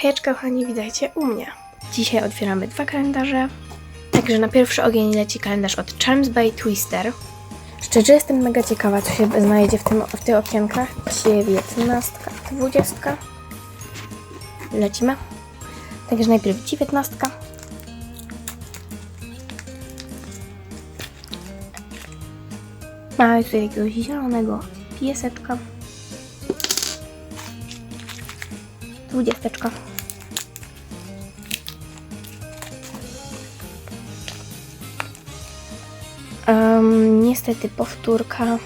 Hejeczka kochani, witajcie u mnie. Dzisiaj otwieramy dwa kalendarze. Także na pierwszy ogień leci kalendarz od Charms by Twister. Szczerze jestem mega ciekawa, co się znajdzie w, tym, w tych okienkach. 19, 20. Lecimy. Także najpierw 19. Mamy tutaj jakiegoś zielonego pieseczka. Dwudziesteczka. Em, niestety powtórka.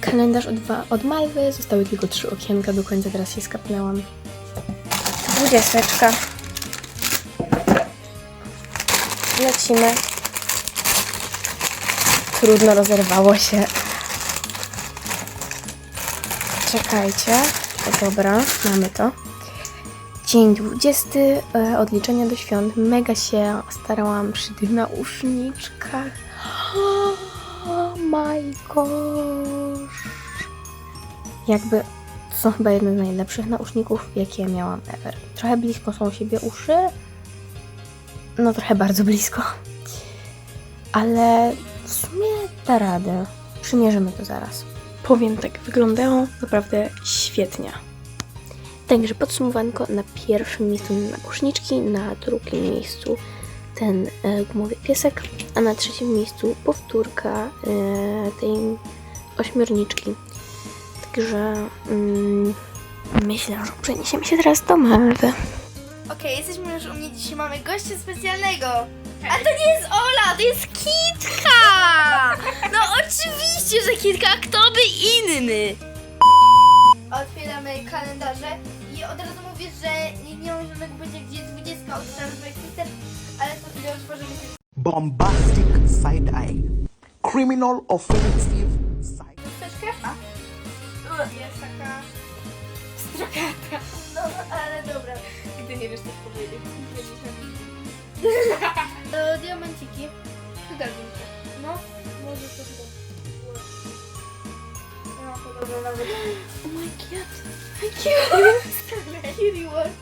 Kalendarz od, od Malwy. Zostały tylko trzy okienka do końca, teraz się skapnęłam. Dwudziesteczka. Lecimy. Trudno rozerwało się. Czekajcie. Dobra, mamy to. Dzień 20. E, odliczenia do świąt. Mega się starałam przy tych nauszniczkach. Oh my gosh. Jakby to są chyba jedne z najlepszych nauszników, jakie miałam ever. Trochę blisko są siebie uszy. No trochę bardzo blisko. Ale w sumie da radę. Przymierzymy to zaraz. Powiem tak, wyglądają naprawdę świetnie. Także podsumowanko na pierwszym miejscu nauszniczki, na drugim miejscu ten e, gumowy piesek, a na trzecim miejscu powtórka e, tej ośmiorniczki. Także mm, myślę, że przeniesiemy się teraz do Malwy. Okej, jesteśmy już u mnie dzisiaj, mamy gościa specjalnego. A to nie jest Ola, to jest Kitka! No oczywiście, że Kitka, kto by inny? Otwieramy kalendarze i od razu mówię, że nie, nie mam żadnego pojęcia, gdzie jest 20 od Charles Twitter, ale to sobie otworzymy. bombastic side eye, criminal offensive side. Chusteczkę? A. Jest taka... Strokata. No, ale dobra. Gdy nie wiesz, co powiedzieć. To diamenciki. Przydarzą się. No, może to chyba. Nawet. Oh my god. Kitty War.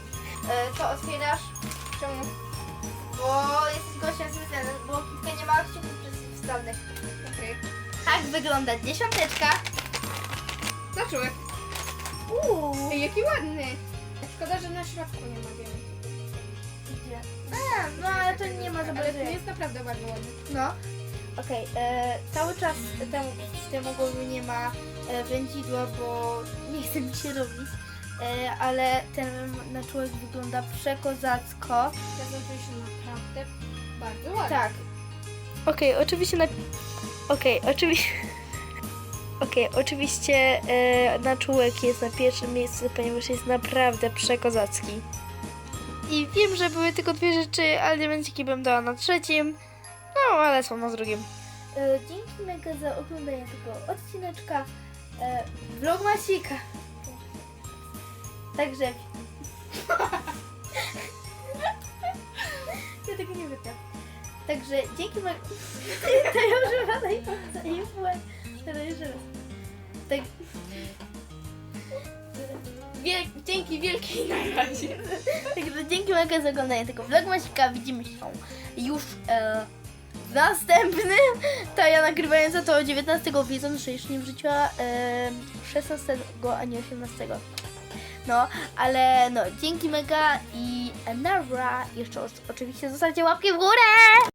E, Co otwierasz? Czemu? Bo jesteś gościem specjalnym, bo Kitka nie ma kciuków przeciwstawnych. Okej. Tak wygląda dziesiąteczka. Zacząłek. Uuu. Ej, jaki ładny. Szkoda, że na środku nie ma diamentu. Gdzie? A, no ale to nie ma za Ale bardzo. to jest naprawdę bardzo ładny. No. Okej, e, cały czas temu głowy nie ma e, wędzidła, bo nie chce mi się robić. E, ale ten na człowiek wygląda przekozacko. Zaznaczył się naprawdę bardzo ładny. Tak. Okej, oczywiście na... Okej, oczywiście... Okej, oczywiście e, na czółek jest na pierwszym miejscu, ponieważ jest naprawdę przekozacki. I wiem, że były tylko dwie rzeczy, ale diamenciki bym dała na trzecim. Ale są na drugim. E, dzięki mega za oglądanie tego odcineczka e, vlogmasika. Także... ja tego nie wytam. Także dzięki mega... to ja używam. Teraz jeszcze raz. Tak... Wiel... Dzięki wielkiej nagrodzie. Także dzięki mega za oglądanie tego vlogmasika. Widzimy się już e, w następnym. To ja nagrywająca to 19 wiedząc, że jeszcze nie wrzuciła e, 16, a nie 18. No, ale no, dzięki mega i nara. Jeszcze oczywiście zostawcie łapkę w górę!